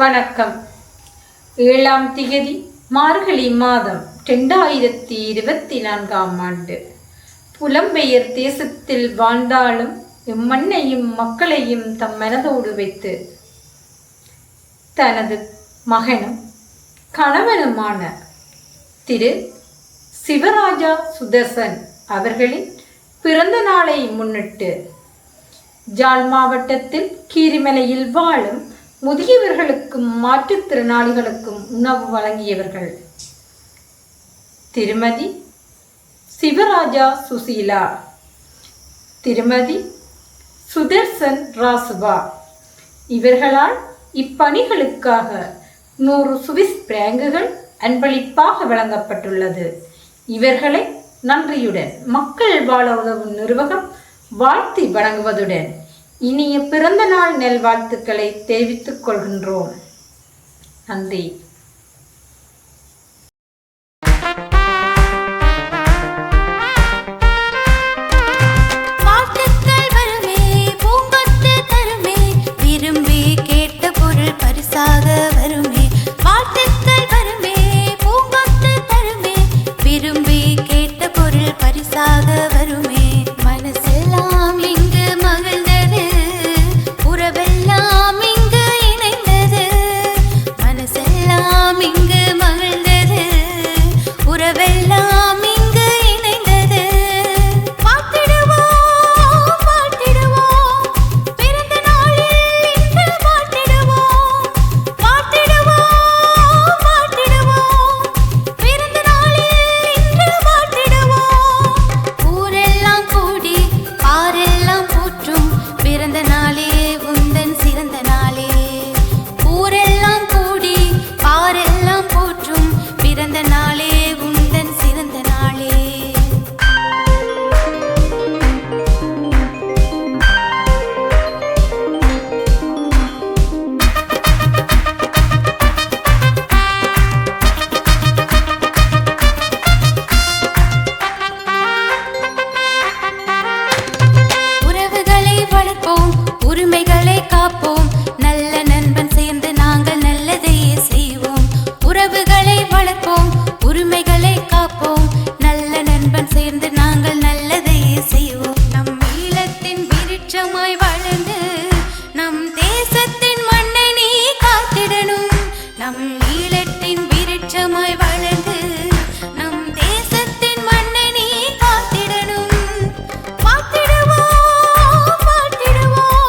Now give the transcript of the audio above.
வணக்கம். ஏழாம் திகதி மார்கழி மாதம் ரெண்டாயிரத்தி இருபத்தி நான்காம் ஆண்டு. புலம்பெயர் தேசத்தில் வாழ்ந்தாலும் இம்மண்ணையும் மக்களையும் தம் மனதோடு வைத்து தனது மகனும் கணவனுமான திரு சிவராஜா சுதர்சன் அவர்களின் பிறந்த நாளை முன்னிட்டு ஜாழ் மாவட்டத்தில் கீரிமலையில் வாழும் முதியவர்களுக்கும் மாற்றுத்திறனாளிகளுக்கும் உணவு வழங்கியவர்கள். திருமதி சிவராஜா சுசீலா. திருமதி சுதர்சன் ராசுபா இவர்களால் இப்பணிகளுக்காக நூறு சுவிஸ் பிராங்குகள் அன்பளிப்பாக வழங்கப்பட்டுள்ளது. இவர்களை நன்றியுடன் மக்கள் வாழ உதவும் நிறுவகம் வாழ்த்தி வழங்குவதுடன் இனிய பிறந்த நாள் நல்வாழ்த்துக்களை தெரிவித்துக் கொள்கின்றோம். நன்றி.